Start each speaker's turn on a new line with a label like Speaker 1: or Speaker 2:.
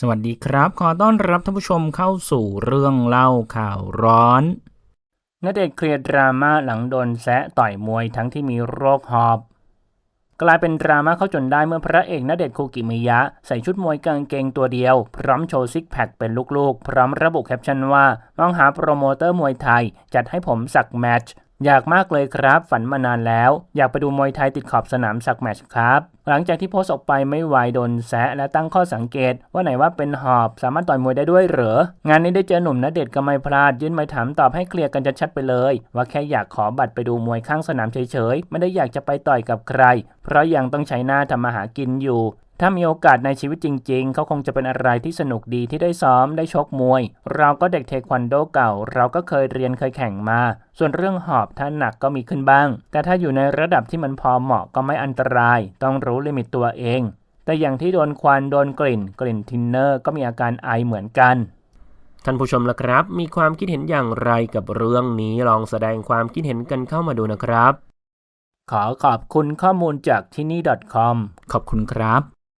Speaker 1: สวัสดีครับ ขอต้อนรับท่านผู้ชมเข้าสู่เรื่องเล่าข่าวร้อนณเดชเคลียร์ดราม่าหลังโดนแซะต่อยมวยทั้งที่มีโรคหอบ กลายเป็นดราม่าเข้าจนได้เมื่อพระเอกณเดชคูกิมิยะ ใส่ชุดมวยกางเกงตัวเดียว พร้อมโชว์ซิกแพคเป็นลูกๆ พร้อมระบุแคปชั่นว่ามองหาโปรโมเตอร์มวยไทย จัดให้ผมสักแมตช์ อยากมากเลยครับ ฝันมานานแล้ว อยากไปดูมวยไทยติดขอบสนามสักแมตช์ครับ หลังจากที่โพสต์ออกไปไม่ไหวโดนแซะและตั้งข้อสังเกต ว่าไหนว่าเป็นหอบสามารถต่อยมวยได้ด้วยเหรอ งานนี้ได้เจอหนุ่มณเดชน์ก็ไม่พลาด ยื่นไม้ถามตอบให้เคลียร์กันชัดๆไปเลย ว่าแค่อยากขอบัตรไปดูมวยข้างสนามเฉยๆ ไม่ได้อยากจะไปต่อยกับใคร เพราะยังต้องใช้หน้าทำมาหากินอยู่ ถ้ามีโอกาสในชีวิตจริง ๆ เขาคงจะเป็นอะไรที่สนุกดีที่ได้ซ้อมได้ชกมวย เราก็เด็กเทควันโดเก่า เราก็เคยเรียนเคยแข่งมา ส่วนเรื่องหอบถ้าหนักก็มีขึ้นบ้าง แต่ถ้าอยู่ในระดับที่มันพอเหมาะก็ไม่อันตราย ต้องรู้ลิมิตตัวเอง แต่อย่างที่โดนควันโดนกลิ่น กลิ่นทินเนอร์ก็มีอาการไอเหมือนกันท่านผู้ชมล่ะครับ มีความคิดเห็นอย่างไรกับเรื่องนี้ลองแสดงความคิดเห็นกันเข้ามาดูนะครับ ขอขอบคุณข้อมูลจากที่นี่ .com ขอบคุณครับ